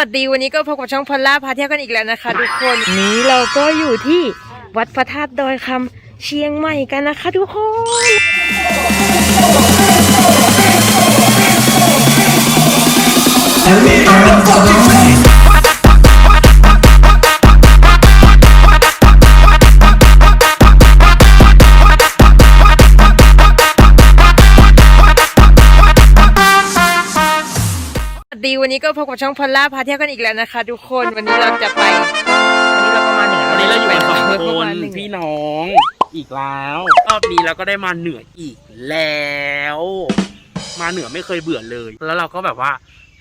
สวัสดีวันนี้ก็พบกับช่องพอลล่าพาเที่ยวกันอีกแล้วนะคะ ทุกคนนี้เราก็อยู่ที่วัดพระธาตุดอยคำเชียงใหม่กันนะคะ ทุกคนสวัส ดีวันนี้ก็พบกับช่องพอลล่าพาเที่ยวกันอีกแล้วนะคะ ทุกคนวันนี้เราจะไป วันนี้เราก็มาเหนือวันนี้เราอยู่กันสองคนพี่น้องอีกแล้วรอบนี้เราก็ได้มาเหนืออีกแล้ว มาเหนือไม่เคยเบื่อเลย แล้วเราก็แบบว่า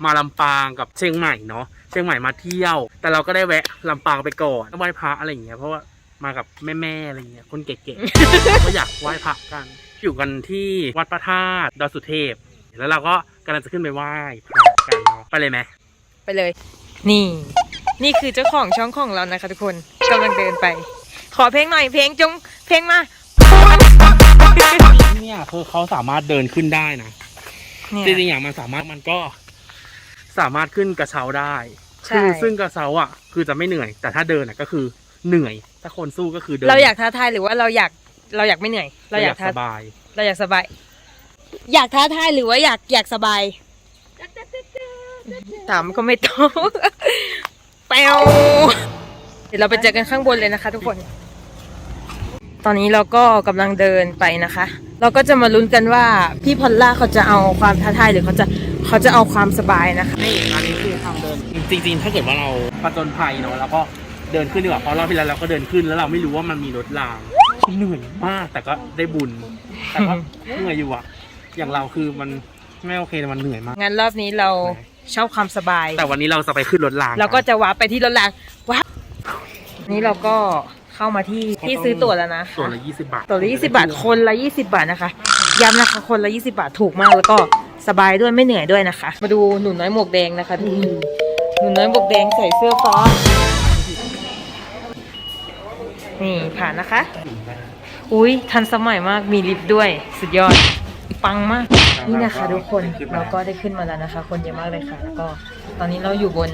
มาลำปางกับเชียงใหม่เนาะเชียงใหม่มาเที่ยว แต่เราก็ได้แวะลำปางไปก่อนไหว้พระอะไรอย่างเงี้ยเพราะว่ามากับแม่ๆอะไรเงี้ยคนเก๋ๆ ก็อยากไหว้พระกัน อยู่กันที่วัดพระธาตุดอยสุเทพ แล้วเราก็กำลังจะขึ้นไปไหว้พระ กันเนาะไปเลยไหมไปเลย นี่ นี่คือเจ้าของช่องของเรานะคะทุกคนกำลังเดินไป ขอเพลงหน่อยเพลงจงเพลงมาเนี่ยคือเขาสามารถเดินขึ้นได้นะเนี่ย จริงๆอย่างมันสามารถมันก็ สามารถขึ้นกระเช้าได้ใช่ คือซึ่งกระเช้าอะ คือจะไม่เหนื่อย แต่ถ้าเดินอะก็คือเหนื่อย ถ้าคนสู้ก็คือเดินเราอยากท้าทายหรือว่าเราอยากเราอยากไม่เหนื่อย เราอยากท้าสบาย เราอยากสบาย อยากท้าทายหรือว่าอยากอยากสบาย ถามก็ไม่ตอบแปวเดี๋ยวเราไปเจอกันข้างบนเลยนะคะ ทุกคน ตอนนี้เราก็กำลังเดินไปนะคะ เราก็จะมาลุ้นกันว่าพี่พอลล่าเขาจะเอาความท้าทายหรือเขาจะเขาจะเอาความสบายนะคะนี่อันนี้คือทางเดิน จริงๆ ถ้าเกิดว่าเราประจนภัยเนาะเราก็เดินขึ้นดีกว่าเพราะรอบที่แล้วเราก็เดินขึ้นแล้วเราไม่รู้ว่ามันมีรถรางเหนื่อยมากแต่ก็ได้บุญแต่ก็เหนื่อยอยู่อะอย่างเราคือมันไม่โอเคแต่มันเหนื่อยมากงั้นรอบนี้เรา ชอบความสบาย แต่วันนี้เราจะไปขึ้นรถรางเราก็จะว้าร์ปไปที่รถรางว้าร์ปนี้เราก็เข้ามาที่ที่ซื้อตั๋วแล้วนะคะตัวละยี่สิบบาทตั๋วละยี่สิบาทคนละยี่สิบาทนะคะย้ำนะคะคนละยี่สิบาทถูกมากแล้วก็สบายด้วยไม่เหนื่อยด้วยนะคะ มาดูหนูน้อยหมวกแดงนะคะทุกคนหนูน้อยหมวกแดงใส่เสื้อฟ้านี่ผ่านนะคะ อุ้ยทันสมัยมากมีลิฟต์ด้วย สุดยอด ปังมาก นี่นะคะทุกคนเราก็ได้ขึ้นมาแล้วนะคะ คนเยอะมากเลยค่ะแล้วก็ตอนนี้เราอยู่บน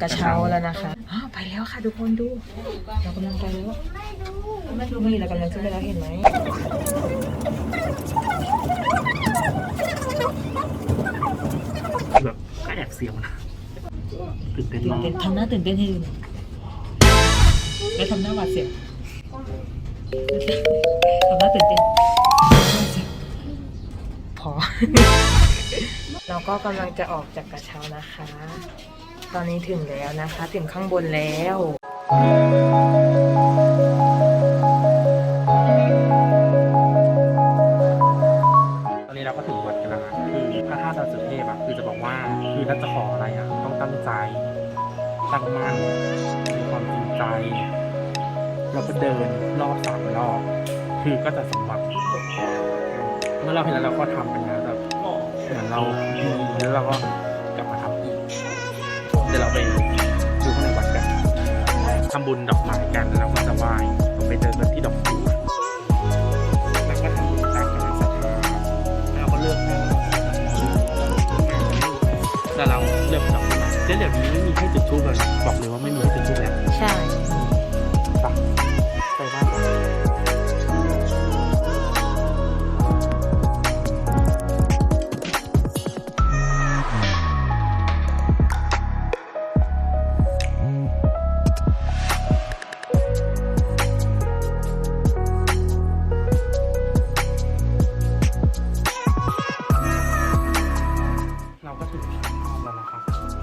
กระเช้าแล้วนะคะอ้าวไปแล้วค่ะทุกคนดู เรากำลังไปแล้วนี่เรากำลังขึ้นไปแล้วเห็นไหมแบบก็แอบเสียวนะตื่นเต้นตื่นมากเต้นทำหน้าตื่นเต้นให้ดูหน่อยแล้วทำหน้าหวาดเสียวทำหน้าตื่นเต้นพอ เราก็กำลังจะออกจากกระเช้านะคะ ตอนนี้ถึงแล้วนะคะ ถึงข้างบนแล้ว แล้วเราก็กลับมาทำอีกเดี๋ยวเราไปดูข้างในวัดกันทำบุญดอกไม้กันแล้วก็จะไหว้เราไปเดินกันที่ดอกบัวแล้วก็ทำบุญตามกำลังศรัทธาแล้วเราก็เลือกให้แต่เราเลือกดอกไม้เดี๋ยวเดี๋ยวนี้ไม่มีให้จุดทูบแล้วบอกเลยว่าไม่มีให้จุดทูบแล้ว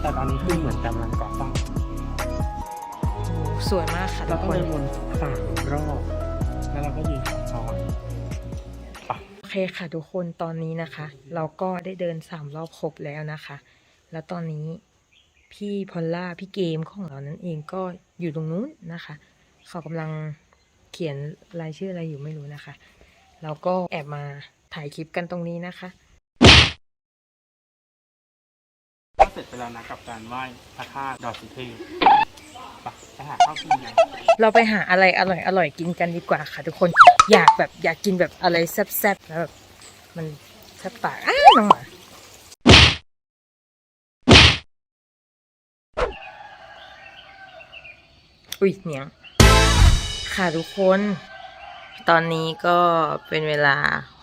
แต่ตอนนี้คือเหมือนกำลังก่อสร้างสวยมากค่ะทุเรากต้องคน เดินวนสามรอบ แล้วเราก็ยืนขอพรโอเคค่ะทุกคนตอนนี้นะคะ เราก็ได้เดินสามรอบครบแล้วนะคะ แล้วตอนนี้พี่พอลล่าพี่เกมของเรานั่นเองก็อยู่ตรงนู้นนะคะเขากำลังเขียนรายชื่ออะไรอยู่ไม่รู้นะคะเราก็แอบมาถ่ายคลิปกันตรงนี้นะคะ ก็เสร็จไป แล้วนะกับการไหว้พระธาตุดอยสุเทพไปไปหาข้าวกินกัน เราไปหาอะไรอร่อยอร่อยกินกันดีกว่าค่ะ ทุกคนอยากแบบอยากกินแบบอะไรแซ่บๆแล้วแบบมันแซ่บปากอ้าน้องหมาอุ้ยเนียงค่ะทุกคน ตอนนี้ก็เป็นเวลา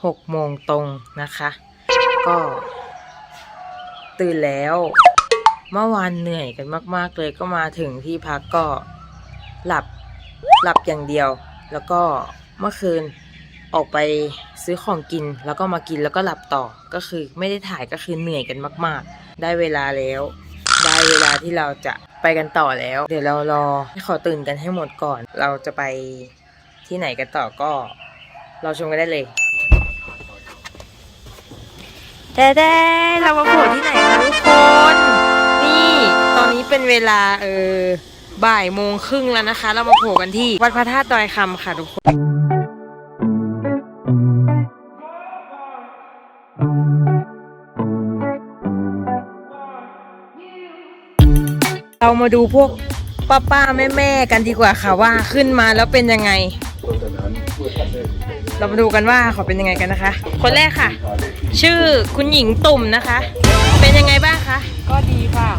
หกโมงตรงนะคะ ก็ตื่นแล้ว เมื่อวานเหนื่อยกันมากๆเลยก็มาถึงที่พักก็หลับหลับอย่างเดียว แล้วก็เมื่อคืนออกไปซื้อของกินแล้วก็มากินแล้วก็หลับต่อก็คือไม่ได้ถ่ายก็คือเหนื่อยกันมาก ๆ ได้เวลาแล้ว ได้เวลาที่เราจะไปกันต่อแล้ว เดี๋ยวเรารอให้ขอตื่นกันให้หมดก่อน เราจะไปที่ไหนกันต่อก็เราชมกันได้เลยแต่เรามาโผล่ที่ไหนคะทุกคน เป็นเวลาเออบ่ายโมงครึ่งแล้วนะคะ เรามาโผล่กันที่วัดพระธาตุดอยคำค่ะทุกคนเรามาดูพวกป้าป้าแม่แม่ๆกันดีกว่าค่ะว่าขึ้นมาแล้วเป็นยังไง เรามาดูกันว่าเขาเป็นยังไงกันนะคะ คนแรกค่ะ ชื่อคุณหญิงตุ่มนะคะ เป็นยังไงบ้างคะก็ดีค่ะ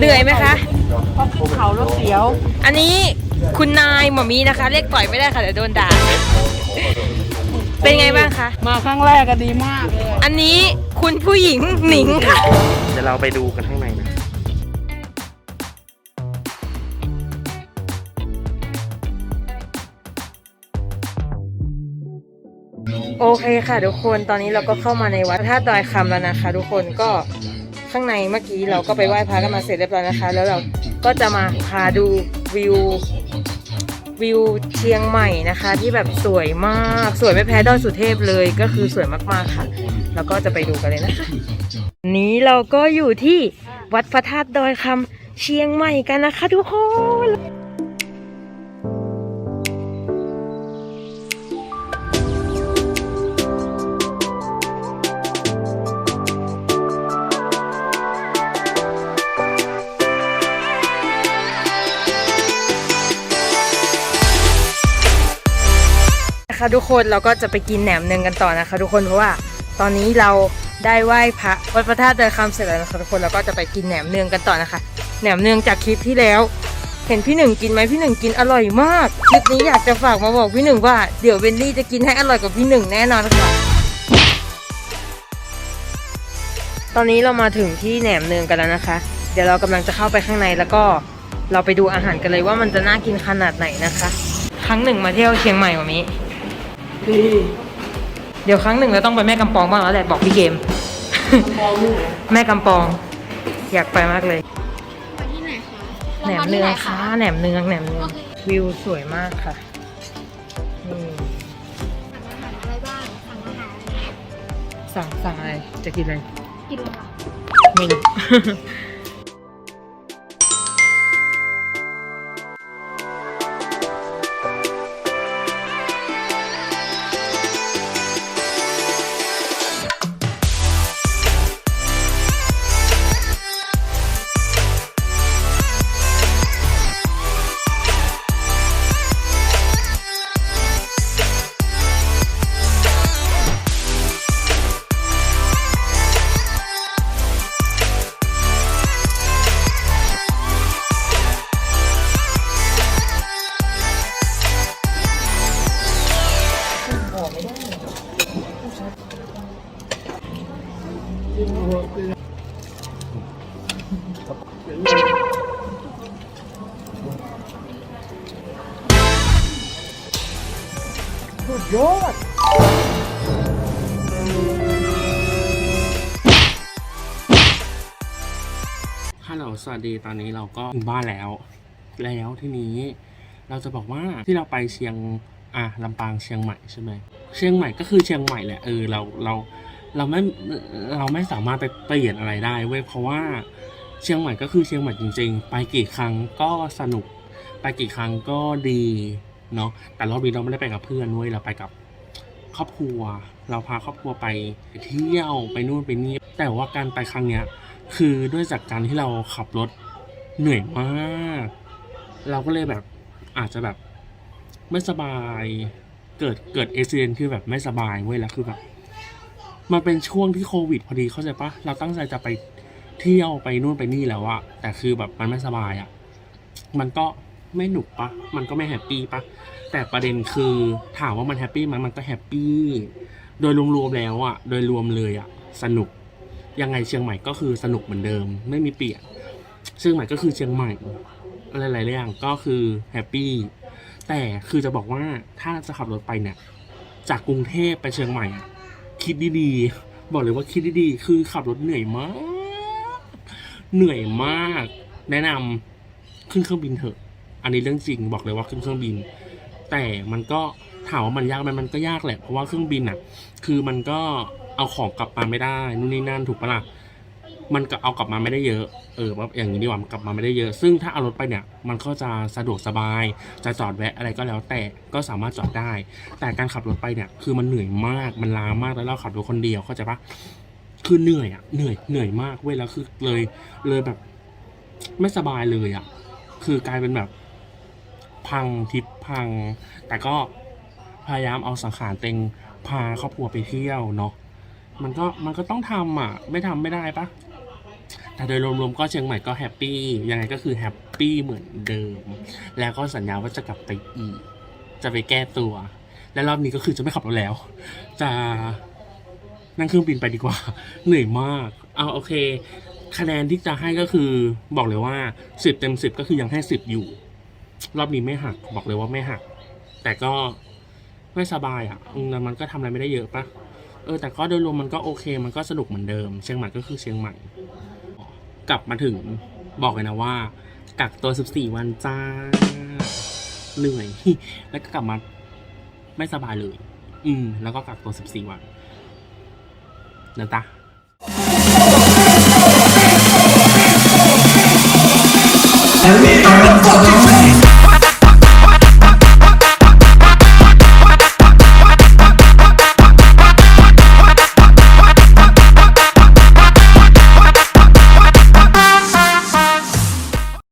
เหนื่อยไหมคะเพราะขึ้นเขารถเสียว อันนี้คุณนายหมอมีนะคะ เรียกต่อยไม่ได้ค่ะเดี๋ยวโดนด่า เป็นไงบ้างคะ มาครั้งแรกก็ดีมากเลย อันนี้คุณผู้หญิงหนิงค่ะ เดี๋ยวเราไปดูกันข้างในนะ โอเคค่ะทุกคน ตอนนี้เราก็เข้ามาในวัดพระธาตุดอยคำแล้วนะคะ ทุกคนก็ ข้างในเมื่อกี้เราก็ไปไหว้พระกันมาเสร็จเรียบร้อยนะคะ แล้วเราก็จะมาพาดูวิววิวเชียงใหม่นะคะ ที่แบบสวยมากสวยไม่แพ้ดอยสุเทพเลยก็คือสวยมากๆค่ะ แล้วก็จะไปดูกันเลยนะคะวันนี้เราก็อยู่ที่วัดพระธาตุดอยคำเชียงใหม่กันนะคะทุกคน นะคะ ทุกคนเราก็จะไปกินแหนมเนืองกันต่อนะคะ ทุกคนเพราะว่าตอนนี้เราได้ไหว้พระวัดพระธาตุเดินคำเสร็จแล้วนะคะทุกคนเราก็จะไปกินแหนมเนืองกันต่อนะคะ แหนมเนืองจากคลิปที่แล้ว เห็นพี่หนึ่งกินไหมพี่หนึ่งกินอร่อยมากคลิปนี้อยากจะฝากมาบอกพี่หนึ่งว่าเดี๋ยวเบนลี่จะกินให้อร่อยกว่าพี่หนึ่งแน่นอนค่ะตอนนี้เรามาถึงที่แหนมเนืองกันแล้วนะคะ เดี๋ยวเรากำลังจะเข้าไปข้างในแล้วก็เราไปดูอาหารกันเลยว่ามันจะน่ากินขนาดไหนนะคะ ครั้งหนึ่งมาเที่ยวเชียงใหม่วันนี้ ดีเดี๋ยวครั้งหนึ่งเราต้องไปแม่กำปองบ้างแล้วแหละบอกพี่เกม มองนี่ไหนแม่กำปอง อยากไปมากเลย ไปที่ไหนคะแหนมเนืองค่ะแหนมเนืองแหนมเนืองโอเควิวสวยมากค่ะนี่สั่งอาหารอะไรบ้าง สั่งอาหารสั่งสั่งอะไรจะกินอะไรกินอะไรคะไม่รู้ ฮัลโหลสวัสดีตอนนี้เราก็ถึงบ้านแล้ว แล้วทีนี้เราจะบอกว่าที่เราไปเชียงอะลำปางเชียงใหม่ใช่ไหมเชียงใหม่ก็คือเชียงใหม่แหละเออเราเราเราไม่เราไม่สามารถไปเปลี่ยนอะไรได้เว้ยเพราะว่าเชียงใหม่ก็คือเชียงใหม่จริง ๆ ไปกี่ครั้งก็สนุก ไปกี่ครั้งก็ดีเนาะแต่รอบนี้เราไม่ได้ไปกับเพื่อนเว้ยเราไปกับ รอบครัว เราพาครอบครัวไปเที่ยวไปนู่นไปนี่แต่ว่าการไปครั้งเนี้ยคือด้วยจากการที่เราขับรถเหนื่อยมาก เราก็เลยแบบอาจจะแบบไม่สบายเกิดเกิดเอเซนคือแบบไม่สบายเว้ยแล้วคือแบบมันเป็นช่วงที่โควิด พอดีเข้าใจปะเราตั้งใจจะไปเที่ยวไปนู่นไปนี่แล้วอะแต่คือแบบมันไม่สบายอะมันก็ ไม่หนุกปะมันก็ไม่แฮปปี้ปะแต่ประเด็นคือถามว่ามันแฮปปี้ไหมมันก็แฮปปี้โดยรวมๆแล้วอะโดยรวมเลยอะสนุกยังไงเชียงใหม่ก็คือสนุกเหมือนเดิม ไม่มีเปลี่ยนเชียงใหม่ก็คือเชียงใหม่อะไรหลายๆอย่างก็คือแฮปปี้แต่คือจะบอกว่าถ้าจะขับรถไปเนี่ย จากกรุงเทพไปเชียงใหม่คิดดีๆบอกเลยว่าคิดดีๆคือขับรถเหนื่อยมาก เหนื่อยมาก แนะนำขึ้นเครื่องบินเถอะ อันนี้เรื่องจริงบอกเลยว่าขึ้นเครื่องบิน แต่มันก็ถามว่ามันยากไหมมันก็ยากแหละเพราะว่าเครื่องบินอะ คือมันก็เอาของกลับมาไม่ได้นู่นนี่นั่นถูกปะล่ะมันก็เอากลับมาไม่ได้เยอะ เออว่าอย่างนี้ดีกว่ามันกลับมาไม่ได้เยอะ ซึ่งถ้าเอารถไปเนี่ย มันก็จะสะดวกสบาย จะจอดแวะอะไรก็แล้ว แต่ก็สามารถจอดได้ แต่การขับรถไปเนี่ย คือมันเหนื่อยมาก มันล้ามาก แล้วเราขับรถคนเดียวเข้าใจปะคือเหนื่อยอะ เหนื่อย เหนื่อยมากเว้ยแล้วคือเลย เลยแบบ ไม่สบายเลยอะ คือกลายเป็นแบบ พังทิปพัง แต่ก็พยายามเอาสังขารเต็งพาครอบครัวไปเที่ยวเนาะมันก็มันก็ต้องทำอะ ไม่ทำไม่ได้ปะแต่โดยรวมๆก็เชียงใหม่ก็แฮปปี้ยังไงก็คือแฮปปี้เหมือนเดิม แล้วก็สัญญาว่าจะกลับไปอีก จะไปแก้ตัว และรอบนี้ก็คือจะไม่ขับรถแล้ว จะนั่งเครื่องบินไปดีกว่า เหนื่อยมาก เอาโอเค คะแนนที่จะให้ก็คือบอกเลยว่าสิบเต็มสิบก็คือยังให้สิบอยู่ รอบนี้ไม่หักบอกเลยว่าไม่หัก แต่ก็ไม่สบายอะมันก็ทำอะไรไม่ได้เยอะปะเออแต่ก็โดยรวมมันก็โอเค มันก็สนุกเหมือนเดิม เชียงใหม่ก็คือเชียงใหม่ กลับมาถึงบอกเลยนะว่า กักตัว 14 วันจ้า เหนื่อย แล้วก็กลับมาไม่สบายเลย อืม แล้วก็กักตัว 14 วันนะจ๊ะ And we are fucking